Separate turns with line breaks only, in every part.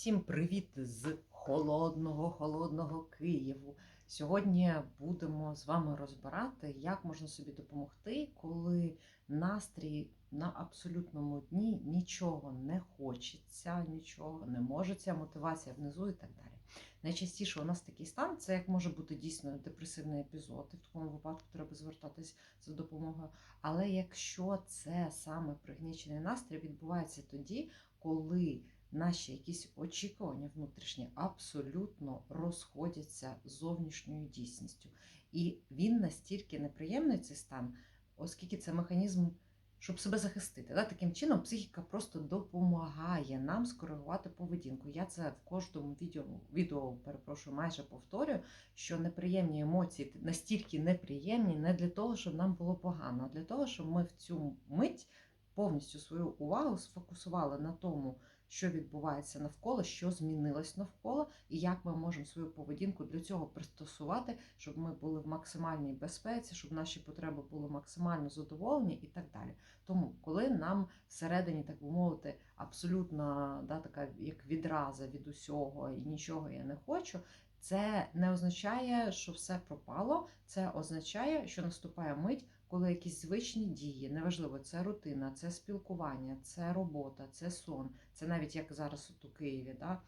Всім привіт з холодного, холодного Києву. Сьогодні будемо з вами розбирати, як можна собі допомогти, коли настрій на абсолютному дні нічого не хочеться, нічого не можеться, мотивація внизу і так далі. Найчастіше у нас такий стан це як може бути дійсно депресивний епізод, і в такому випадку треба звертатись за допомогою. Але якщо це саме пригнічений настрій відбувається тоді, коли наші якісь очікування внутрішні абсолютно розходяться з зовнішньою дійсністю. І він настільки неприємний цей стан, оскільки це механізм, щоб себе захистити. Таким чином, психіка просто допомагає нам скоригувати поведінку. Я це в кожному відео, відео перепрошую, майже повторюю, що неприємні емоції настільки неприємні не для того, щоб нам було погано, а для того, щоб ми в цю мить повністю свою увагу сфокусували на тому що відбувається навколо, що змінилось навколо, і як ми можемо свою поведінку для цього пристосувати, щоб ми були в максимальній безпеці, щоб наші потреби були максимально задоволені і так далі. Тому, коли нам всередині, так би мовити, абсолютно да, така як відраза від усього і нічого я не хочу. Це не означає, що все пропало. Це означає, що наступає мить, коли якісь звичні дії, неважливо, це рутина, це спілкування, це робота, це сон, це навіть як зараз от у Києві, да?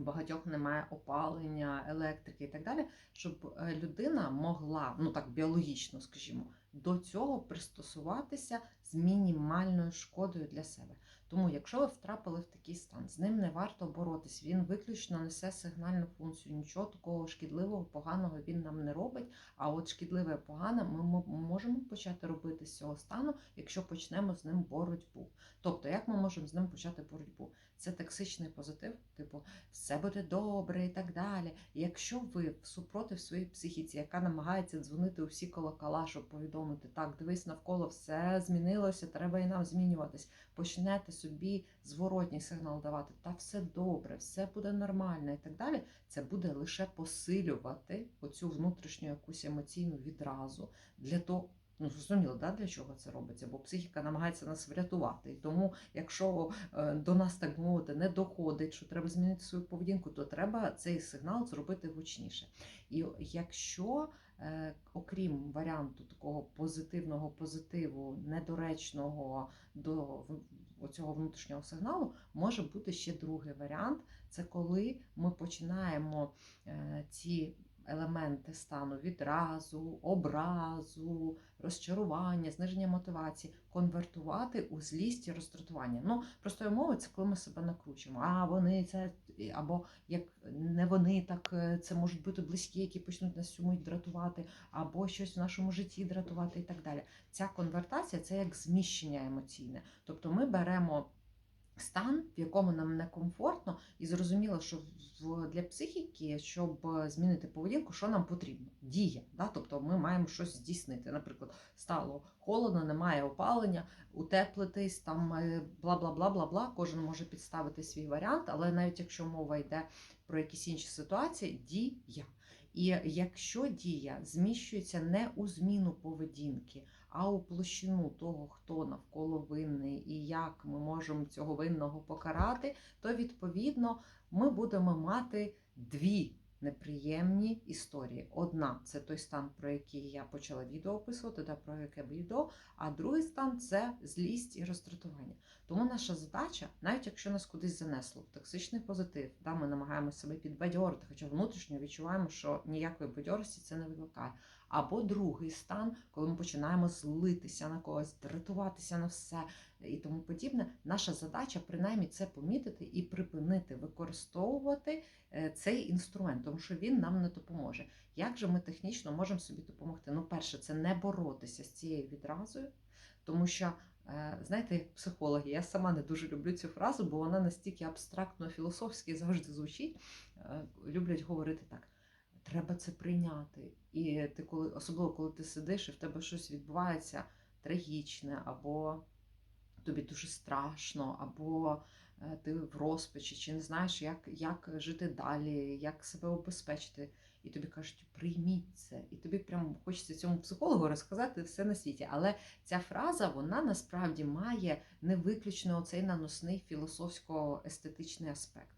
багатьох немає опалення, електрики і так далі, щоб е, людина могла, ну так біологічно, скажімо, до цього пристосуватися з мінімальною шкодою для себе. Тому, якщо ви втрапили в такий стан, з ним не варто боротись, він виключно несе сигнальну функцію. Нічого такого шкідливого, поганого він нам не робить. А от шкідливе погане ми можемо почати робити з цього стану, якщо почнемо з ним боротьбу. Тобто, як ми можемо з ним почати боротьбу? Це токсичний позитив, типу все буде добре і так далі. Якщо ви супротив своїй психіці, яка намагається дзвонити у всі колокола, щоб повідомити, так, дивись навколо, все змінилося, треба і нам змінюватись, почнете собі зворотній сигнал давати, та все добре, все буде нормально і так далі, це буде лише посилювати оцю внутрішню якусь емоційну відразу для того. Ну, зрозуміло, да, для чого це робиться, бо психіка намагається нас врятувати. І тому, якщо е, до нас, так мовити, не доходить, що треба змінити свою поведінку, то треба цей сигнал зробити гучніше. І якщо, окрім варіанту такого позитивного позитиву, недоречного до оцього внутрішнього сигналу, може бути ще другий варіант це коли ми починаємо е, ці елементи стану відразу, образу, розчарування, зниження мотивації, конвертувати у злість і роздратування. Ну, простою мовою, це коли ми себе накручуємо. А вони це або як не вони, так е, це можуть бути близькі, які почнуть нас цьому дратувати, або щось в нашому житті дратувати і так далі. Ця конвертація це як зміщення емоційне. Тобто ми беремо стан, в якому нам некомфортно, і зрозуміло, що для психіки, щоб змінити поведінку, що нам потрібно? Дія. Да? Тобто ми маємо щось здійснити. Наприклад, стало холодно, немає опалення, утеплитись, там е, бла бла бла бла бла. Кожен може підставити свій варіант, але навіть якщо мова йде про якісь інші ситуації, дія. І якщо дія зміщується не у зміну поведінки, а у площину того, хто навколо винний і як ми можемо цього винного покарати, то відповідно ми будемо мати дві неприємні історії. Одна це той стан, про який я почала відео описувати, та про яке відео, а другий стан це злість і роздратування. Тому наша задача, навіть якщо нас кудись занесло, в токсичний позитив, да, ми намагаємося себе підбадьорити, хоча внутрішньо відчуваємо, що ніякої бадьорості це не викликає. Або другий стан, коли ми починаємо злитися на когось, дратуватися на все і тому подібне. Наша задача принаймні це помітити і припинити використовувати е, цей інструмент, тому що він нам не допоможе. Як же ми технічно можемо собі допомогти? Ну, перше, це не боротися з цією відразою, тому що. Е, знаєте, як психологи, я сама не дуже люблю цю фразу, бо вона настільки абстрактно філософськи завжди звучить. Е, люблять говорити так: треба це прийняти. І ти коли, особливо коли ти сидиш і в тебе щось відбувається трагічне, або тобі дуже страшно, або е, ти в розпачі, чи не знаєш, як, як жити далі, як себе обезпечити. І тобі кажуть, прийміть це. І тобі прям хочеться цьому психологу розказати все на світі. Але ця фраза вона насправді має не виключно оцей наносний філософсько-естетичний аспект.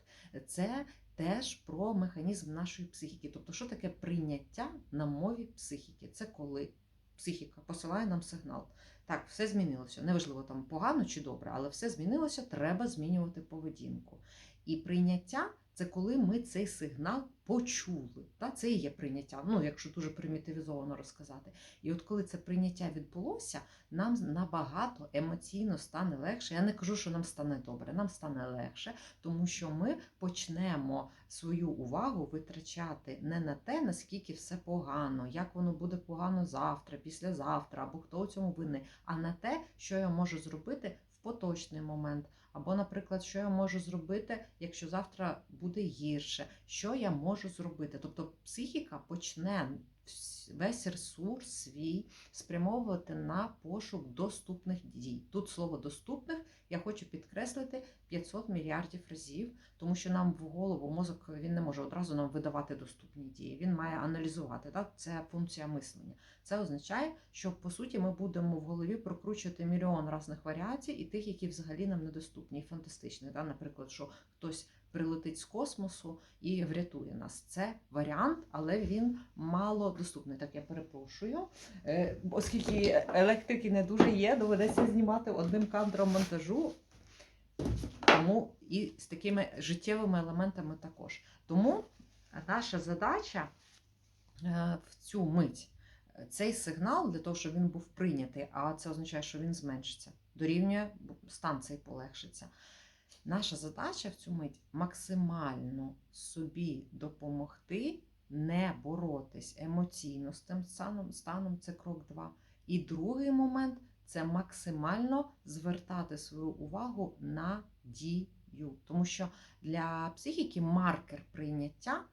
Це теж про механізм нашої психіки. Тобто, що таке прийняття на мові психіки? Це коли психіка посилає нам сигнал. Так, все змінилося. Неважливо там погано чи добре, але все змінилося, треба змінювати поведінку. І прийняття це коли ми цей сигнал почули. Та? Це і є прийняття, ну якщо дуже примітивізовано розказати. І от коли це прийняття відбулося, нам набагато емоційно стане легше. Я не кажу, що нам стане добре, нам стане легше, тому що ми почнемо свою увагу витрачати не на те, наскільки все погано, як воно буде погано завтра, післязавтра, або хто у цьому винний, а на те, що я можу зробити поточний момент. Або, наприклад, що я можу зробити, якщо завтра буде гірше, що я можу зробити? Тобто психіка почне весь ресурс свій спрямовувати на пошук доступних дій. Тут слово доступних я хочу підкреслити 500 мільярдів разів, тому що нам в голову мозок він не може одразу нам видавати доступні дії. Він має аналізувати. Так? Це функція мислення. Це означає, що по суті ми будемо в голові прокручувати мільйон різних варіацій і тих, які взагалі нам недоступні і фантастичні. Так? Наприклад, що хтось прилетить з космосу і врятує нас. Це варіант, але він мало доступний. Так я перепрошую, Е, оскільки електрики не дуже є, доведеться знімати одним кадром монтажу. Тому і з такими життєвими елементами також. Тому наша задача е, в цю мить цей сигнал для того, щоб він був прийнятий, а це означає, що він зменшиться, дорівнює стан цей полегшиться. Наша задача в цю мить максимально собі допомогти не боротись емоційно з тим станом, станом це крок 2. І другий момент це максимально звертати свою увагу на дію. Тому що для психіки маркер прийняття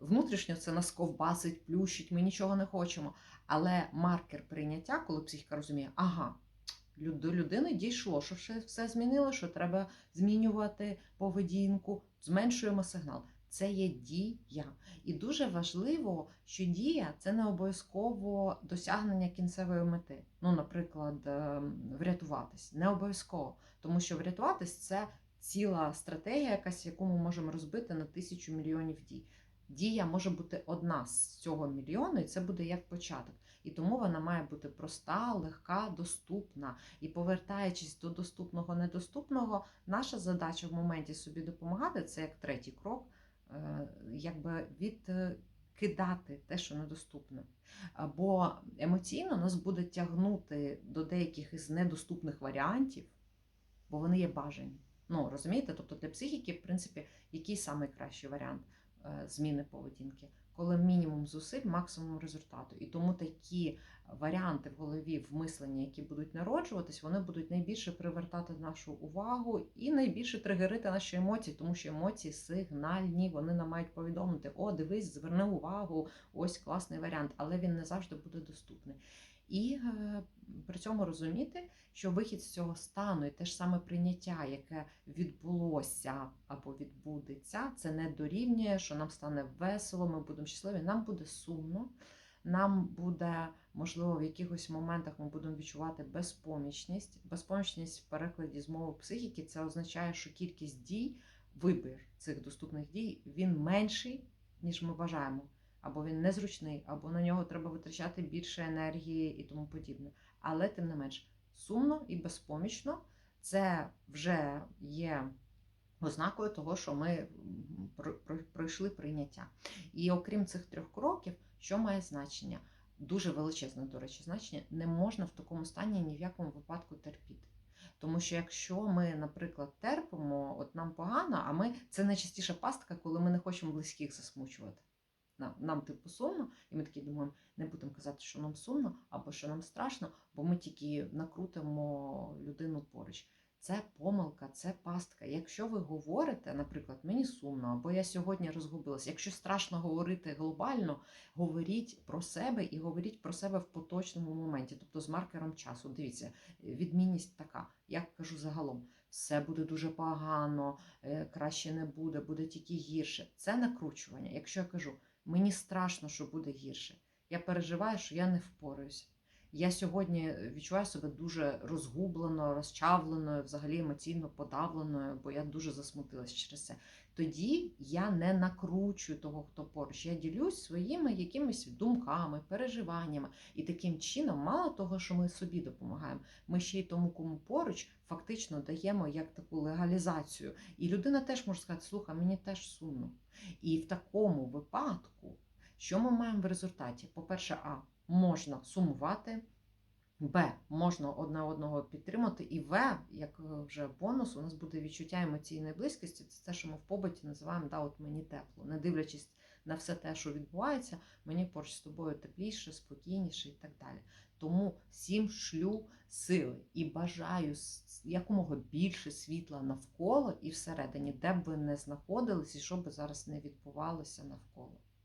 внутрішньо це нас ковбасить, плющить, ми нічого не хочемо. Але маркер прийняття, коли психіка розуміє, ага, до людини дійшло, що все, змінило, що треба змінювати поведінку, зменшуємо сигнал. Це є дія. І дуже важливо, що дія це не обов'язково досягнення кінцевої мети. Ну, наприклад, ем, врятуватись. Не обов'язково. Тому що врятуватись це ціла стратегія, якась, яку ми можемо розбити на тисячу мільйонів дій. Дія може бути одна з цього мільйону, і це буде як початок. І тому вона має бути проста, легка, доступна. І повертаючись до доступного, недоступного, наша задача в моменті собі допомагати це як третій крок, е, якби відкидати те, що недоступне. Бо емоційно нас буде тягнути до деяких із недоступних варіантів, бо вони є бажані. Ну, розумієте? Тобто для психіки, в принципі, який самий кращий варіант зміни поведінки? коли мінімум зусиль, максимум результату. І тому такі варіанти в голові в мисленні, які будуть народжуватись, вони будуть найбільше привертати нашу увагу і найбільше тригерити наші емоції, тому що емоції сигнальні, вони нам мають повідомити: О, дивись, зверни увагу, ось класний варіант, але він не завжди буде доступний. І е, при цьому розуміти, що вихід з цього стану і те ж саме прийняття, яке відбулося або відбудеться, це не дорівнює, що нам стане весело, ми будемо щасливі, нам буде сумно, нам буде, можливо, в якихось моментах ми будемо відчувати безпомічність. Безпомічність в перекладі з мови психіки це означає, що кількість дій, вибір цих доступних дій, він менший, ніж ми бажаємо або він незручний, або на нього треба витрачати більше енергії і тому подібне. Але тим не менш, сумно і безпомічно це вже є ознакою того, що ми пройшли прийняття. І окрім цих трьох кроків, що має значення? Дуже величезне, до речі, значення, не можна в такому стані ні в якому випадку терпіти. Тому що якщо ми, наприклад, терпимо, от нам погано, а ми це найчастіша пастка, коли ми не хочемо близьких засмучувати нам, нам типу сумно, і ми такі думаємо, не будемо казати, що нам сумно або що нам страшно, бо ми тільки накрутимо людину поруч. Це помилка, це пастка. Якщо ви говорите, наприклад, мені сумно, або я сьогодні розгубилася. Якщо страшно говорити глобально, говоріть про себе і говоріть про себе в поточному моменті, тобто з маркером часу. Дивіться, відмінність така. Я кажу загалом, все буде дуже погано, е, краще не буде, буде тільки гірше. Це накручування. Якщо я кажу, Мені страшно, що буде гірше. Я переживаю, що я не впораюся. я сьогодні відчуваю себе дуже розгубленою, розчавленою, взагалі емоційно подавленою, бо я дуже засмутилась через це. Тоді я не накручую того, хто поруч. Я ділюсь своїми якимись думками, переживаннями. І таким чином, мало того, що ми собі допомагаємо, ми ще й тому, кому поруч, фактично даємо як таку легалізацію. І людина теж може сказати: слухай, мені теж сумно. І в такому випадку, що ми маємо в результаті? По-перше, а можна сумувати. Б, можна одне одного підтримати, і В, як е, вже бонус, у нас буде відчуття емоційної близькості. Це те, що ми в побуті називаємо да, от мені тепло. Не дивлячись на все те, що відбувається, мені поруч з тобою тепліше, спокійніше і так далі. Тому всім шлю сили і бажаю якомога більше світла навколо і всередині, де б ви не знаходились, і що би зараз не відбувалося навколо.